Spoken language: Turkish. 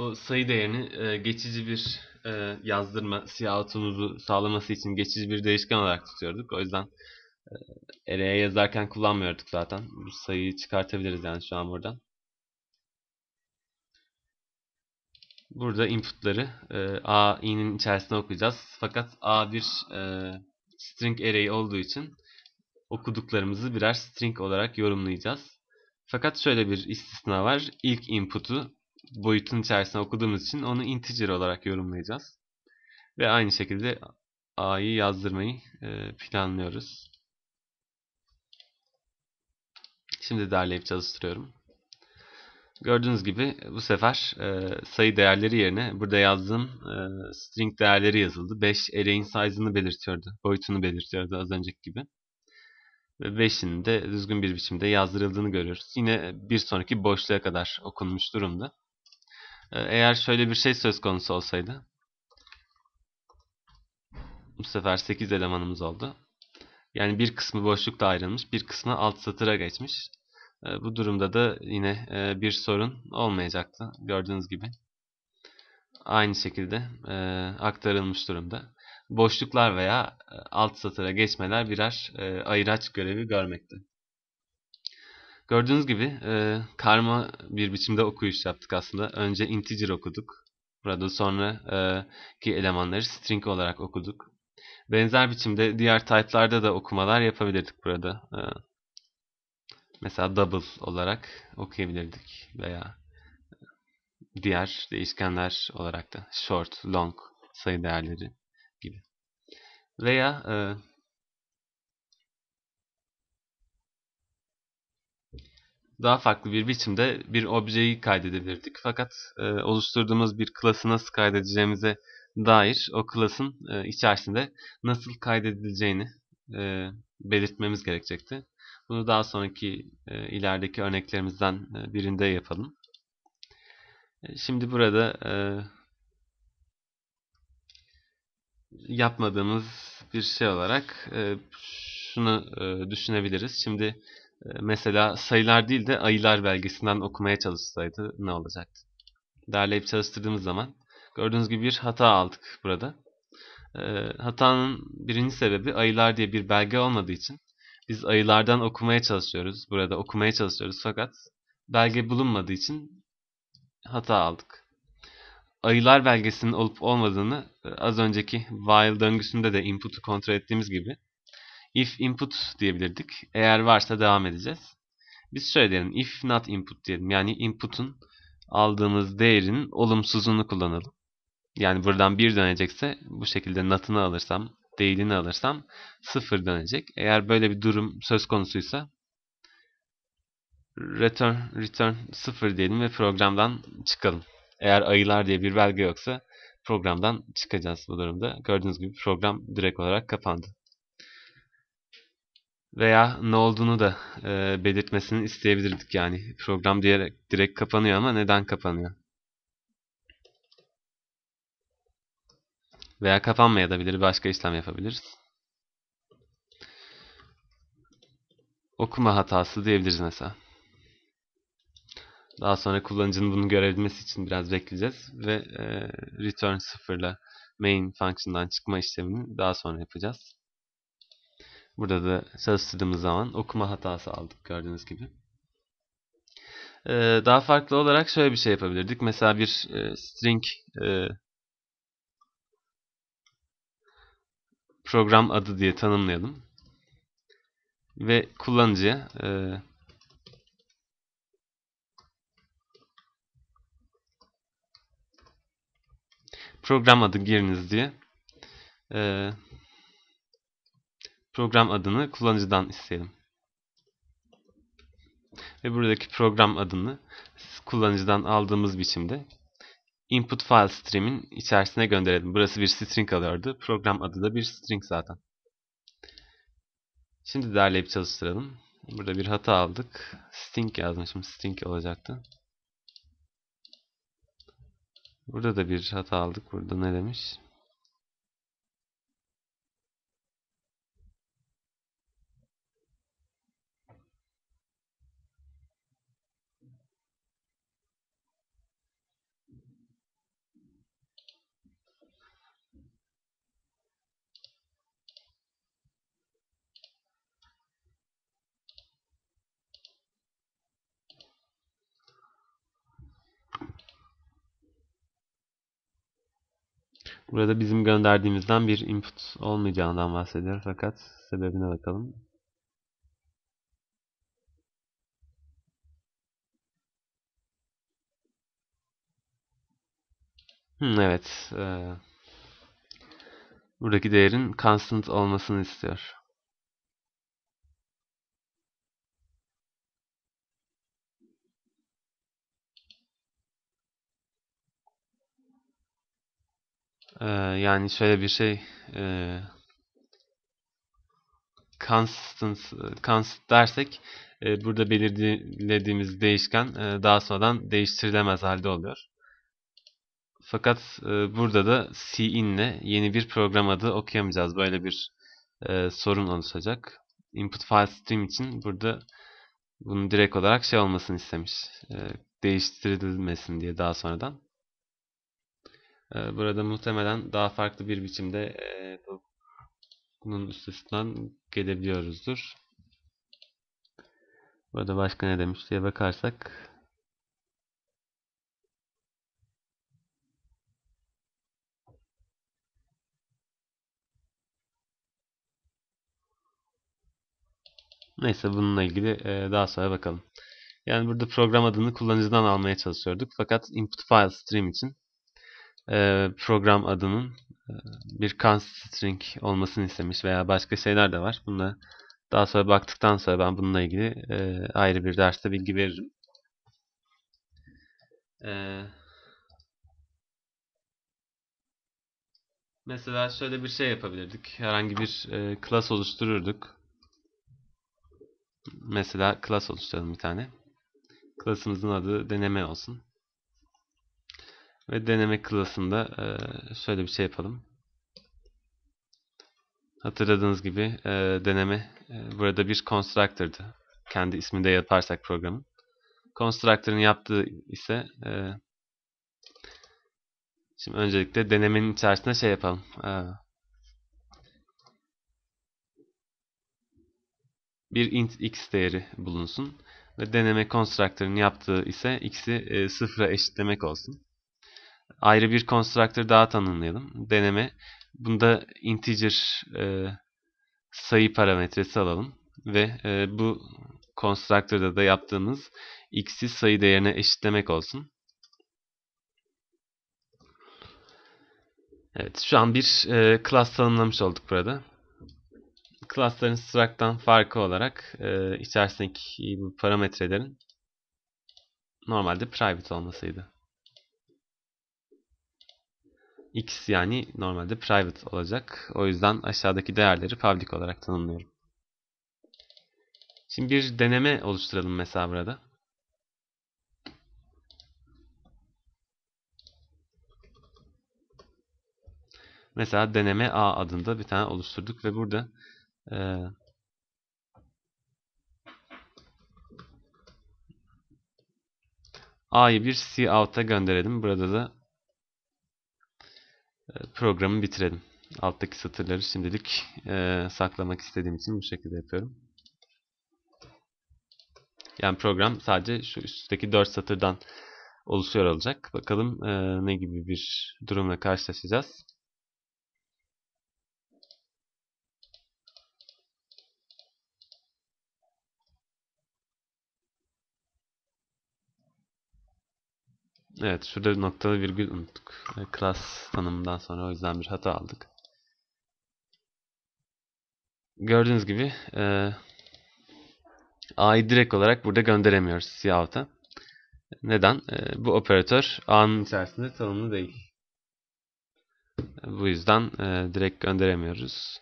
o sayı değerini e, geçici bir e, yazdırma, siyahutumuzu sağlaması için geçici bir değişken olarak tutuyorduk. O yüzden e, yazarken kullanmıyorduk zaten. Bu sayıyı çıkartabiliriz yani şu an buradan. Burada inputları e, a, i'nin içerisine okuyacağız. Fakat a bir e, string array olduğu için okuduklarımızı birer string olarak yorumlayacağız. Fakat şöyle bir istisna var. İlk input'u boyutun içerisine okuduğumuz için onu integer olarak yorumlayacağız. Ve aynı şekilde a'yı yazdırmayı e, planlıyoruz. Şimdi derleyip çalıştırıyorum. Gördüğünüz gibi bu sefer e, sayı değerleri yerine burada yazdığım e, string değerleri yazıldı. 5 array'in size'ını belirtiyordu. Boyutunu belirtiyordu az önceki gibi. Ve 5'in de düzgün bir biçimde yazdırıldığını görüyoruz. Yine bir sonraki boşluğa kadar okunmuş durumda. E, eğer şöyle bir şey söz konusu olsaydı bu sefer 8 elemanımız oldu. Yani bir kısmı boşlukta ayrılmış, bir kısmı alt satıra geçmiş. E, bu durumda da yine e, bir sorun olmayacaktı. Gördüğünüz gibi. Aynı şekilde e, aktarılmış durumda. Boşluklar veya alt satıra geçmeler birer ayıraç görevi görmekte. Gördüğünüz gibi karma bir biçimde okuyuş yaptık aslında. Önce integer okuduk. Burada sonra ki elemanları string olarak okuduk. Benzer biçimde diğer type'larda da okumalar yapabilirdik burada. Mesela double olarak okuyabilirdik veya diğer değişkenler olarak da short, long sayı değerleri gibi. Veya e, daha farklı bir biçimde bir objeyi kaydedebilirdik. Fakat e, oluşturduğumuz bir klası nasıl kaydedeceğimize dair o klasın e, içerisinde nasıl kaydedileceğini e, belirtmemiz gerekecekti. Bunu daha sonraki e, ilerideki örneklerimizden e, birinde yapalım. E, şimdi burada e, yapmadığımız bir şey olarak e, şunu e, düşünebiliriz. Şimdi mesela sayılar değil de ayılar belgesinden okumaya çalışsaydı ne olacaktı? Derleyip çalıştırdığımız zaman gördüğünüz gibi bir hata aldık burada. E, hatanın birinci sebebi ayılar diye bir belge olmadığı için biz ayılardan okumaya çalışıyoruz. Burada okumaya çalışıyoruz fakat belge bulunmadığı için hata aldık. Ayılar belgesinin olup olmadığını e, az önceki while döngüsünde de input'u kontrol ettiğimiz gibi if input diyebilirdik. Eğer varsa devam edeceğiz. Biz şöyle diyelim if not input diyelim. Yani input'un aldığımız değerin olumsuzunu kullanalım. Yani buradan 1 dönecekse bu şekilde not'ını alırsam değilini alırsam 0 dönecek. Eğer böyle bir durum söz konusuysa return return 0 diyelim ve programdan çıkalım. Eğer ayılar diye bir belge yoksa programdan çıkacağız bu durumda. Gördüğünüz gibi program direkt olarak kapandı. Veya ne olduğunu da e, belirtmesini isteyebilirdik yani. Program diyerek direkt kapanıyor ama neden kapanıyor? Veya kapanmaya da bilir. Başka işlem yapabiliriz. Okuma hatası diyebiliriz mesela. Daha sonra kullanıcının bunu görebilmesi için biraz bekleyeceğiz. Ve e, return 0 ile main function'dan çıkma işlemini daha sonra yapacağız. Burada da çalıştırdığımız zaman okuma hatası aldık gördüğünüz gibi. Ee, daha farklı olarak şöyle bir şey yapabilirdik. Mesela bir e, string e, program adı diye tanımlayalım. Ve kullanıcıya e, program adı giriniz diye program adını kullanıcıdan isteyelim. Ve buradaki program adını kullanıcıdan aldığımız biçimde input file stream'in içerisine gönderelim. Burası bir string alıyordu. Program adı da bir string zaten. Şimdi derleyip çalıştıralım. Burada bir hata aldık. String yazmışım. String olacaktı. Burada da bir hata aldık. Burada ne demiş? Burada bizim gönderdiğimizden bir input olmayacağından bahsediyor fakat sebebine bakalım. Hmm, evet. Ee, buradaki değerin constant olmasını istiyor. Ee, yani şöyle bir şey e, constant, constant dersek e, burada belirlediğimiz değişken e, daha sonradan değiştirilemez halde oluyor. Fakat e, burada da cin ile yeni bir program adı okuyamayacağız. Böyle bir e, sorun oluşacak. Input file stream için burada bunun direkt olarak şey olmasını istemiş. E, değiştirilmesin diye daha sonradan. E, burada muhtemelen daha farklı bir biçimde e, bunun üstesinden gelebiliyoruzdur. Burada başka ne demiş diye bakarsak Neyse bununla ilgili e, daha sonra bakalım. Yani burada program adını kullanıcıdan almaya çalışıyorduk. Fakat input file stream için e, program adının e, bir const string olmasını istemiş veya başka şeyler de var. Bununla daha sonra baktıktan sonra ben bununla ilgili e, ayrı bir derste bilgi veririm. E, mesela şöyle bir şey yapabilirdik. Herhangi bir class oluştururduk. Mesela class oluşturalım bir tane. Class'ımızın adı deneme olsun. Ve deneme class'ında e, şöyle bir şey yapalım. Hatırladığınız gibi e, deneme e, burada bir constructor'dı. Kendi isminde yaparsak programın. Constructor'ın yaptığı ise şimdi öncelikle denemenin içerisinde şey yapalım. bir int x değeri bulunsun. Ve deneme constructor'ın yaptığı ise x'i sıfıra eşitlemek olsun. Ayrı bir constructor daha tanımlayalım. Deneme. Bunda integer e, sayı parametresi alalım. Ve e, bu constructor'da da yaptığımız x'i sayı değerine eşitlemek olsun. Evet, şu an bir e, class tanımlamış olduk burada class'ların struct'tan farkı olarak e, içerisindeki bu parametrelerin normalde private olmasıydı. X yani normalde private olacak. O yüzden aşağıdaki değerleri public olarak tanımlıyorum. Şimdi bir deneme oluşturalım mesela burada. Mesela deneme A adında bir tane oluşturduk ve burada ee, A'yı bir C out'a gönderelim. Burada da e, programı bitirelim. Alttaki satırları şimdilik e, saklamak istediğim için bu şekilde yapıyorum. Yani program sadece şu üstteki 4 satırdan oluşuyor olacak. Bakalım e, ne gibi bir durumla karşılaşacağız. Evet şurada noktalı virgül unuttuk. Class tanımından sonra o yüzden bir hata aldık. Gördüğünüz gibi e, A'yı direkt olarak burada gönderemiyoruz Cout'a. Neden? E, bu operatör A'nın içerisinde tanımlı değil. Bu yüzden e, direkt gönderemiyoruz.